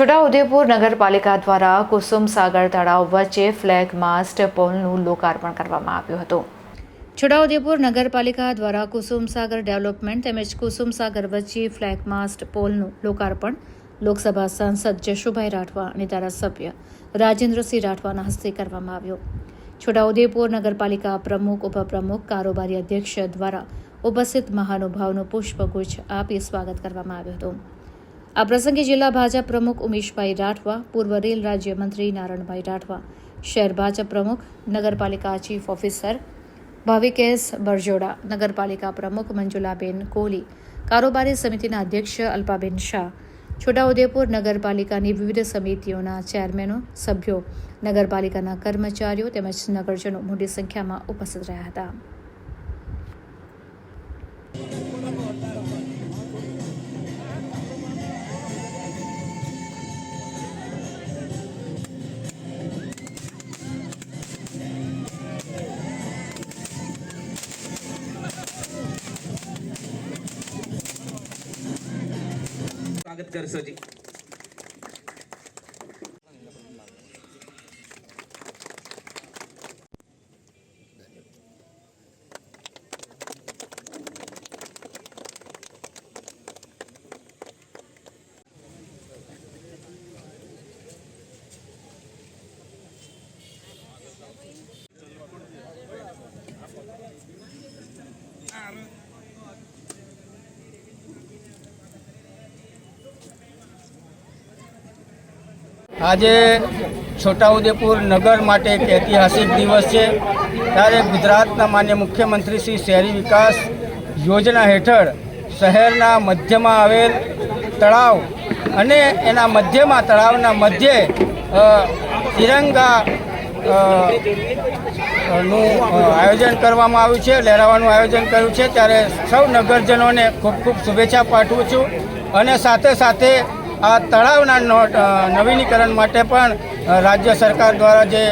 છોટાઉદેપુર નગરપાલિકા દ્વારા કુસુમ સાગર તળાવ વચ્ચે ફ્લેગ માસ્ટ પોલનું લોકાર્પણ કરવામાં આવ્યું હતું. છોટાઉદેપુર નગરપાલિકા દ્વારા કુસુમ સાગર ડેવલપમેન્ટ તેમજ કુસુમ સાગર વચ્ચે ફ્લેગ માસ્ટ પોલનું લોકાર્પણ લોકસભા સાંસદ જશુભાઈ રાઠવા અને ધારાસભ્ય રાજેન્દ્રસિંહ રાઠવાના હસ્તે કરવામાં આવ્યો. છોટાઉદેપુર નગરપાલિકા પ્રમુખ, ઉપપ્રમુખ, કારોબારી અધ્યક્ષ દ્વારા ઉપસ્થિત મહાનુભાવનું પુષ્પગુચ્છ આપી સ્વાગત કરવામાં આવ્યું હતું. આ પ્રસંગે જિલ્લા ભાજપ પ્રમુખ ઉમેશભાઈ રાઠવા, પૂર્વ રેલ રાજ્યમંત્રી નારણભાઈ રાઠવા, શહેર ભાજપ પ્રમુખ, નગરપાલિકા ચીફ ઓફિસર ભાવિકેશ બરજોડા, નગરપાલિકા પ્રમુખ મંજુલાબેન કોહલી, કારોબારી સમિતિના અધ્યક્ષ અલ્પાબેન શાહ, છોટાઉદેપુર નગરપાલિકાની વિવિધ સમિતિઓના ચેરમેનો, સભ્યો, નગરપાલિકાના કર્મચારીઓ તેમજ નગરજનો મોટી સંખ્યામાં ઉપસ્થિત રહ્યા હતા. સ્વાગત કરશો જી આજે છોટાઉદેપુર નગર માટે એક ઐતિહાસિક દિવસ છે. ત્યારે ગુજરાતના માન્ય મુખ્યમંત્રી શ્રી શહેરી વિકાસ યોજના હેઠળ શહેરના મધ્યમાં આવેલ તળાવ અને એના મધ્યમાં, તળાવના મધ્યે તિરંગા નું આયોજન કરવામાં આવ્યું છે, લહેરાવાનું આયોજન કર્યું છે. ત્યારે સૌ નગરજનોને ખૂબ ખૂબ શુભેચ્છા પાઠવું છું અને સાથે સાથે આ તળાવના નવીનીકરણ માટે પણ રાજ્ય સરકાર દ્વારા જે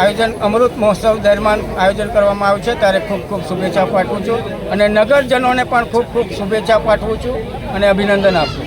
આયોજન, અમૃત મહોત્સવ દરમિયાન આયોજન કરવામાં આવ્યું છે, ત્યારે ખૂબ ખૂબ શુભેચ્છા પાઠવું છું. અને નગરજનોને પણ ખૂબ ખૂબ શુભેચ્છા પાઠવું છું અને અભિનંદન આપું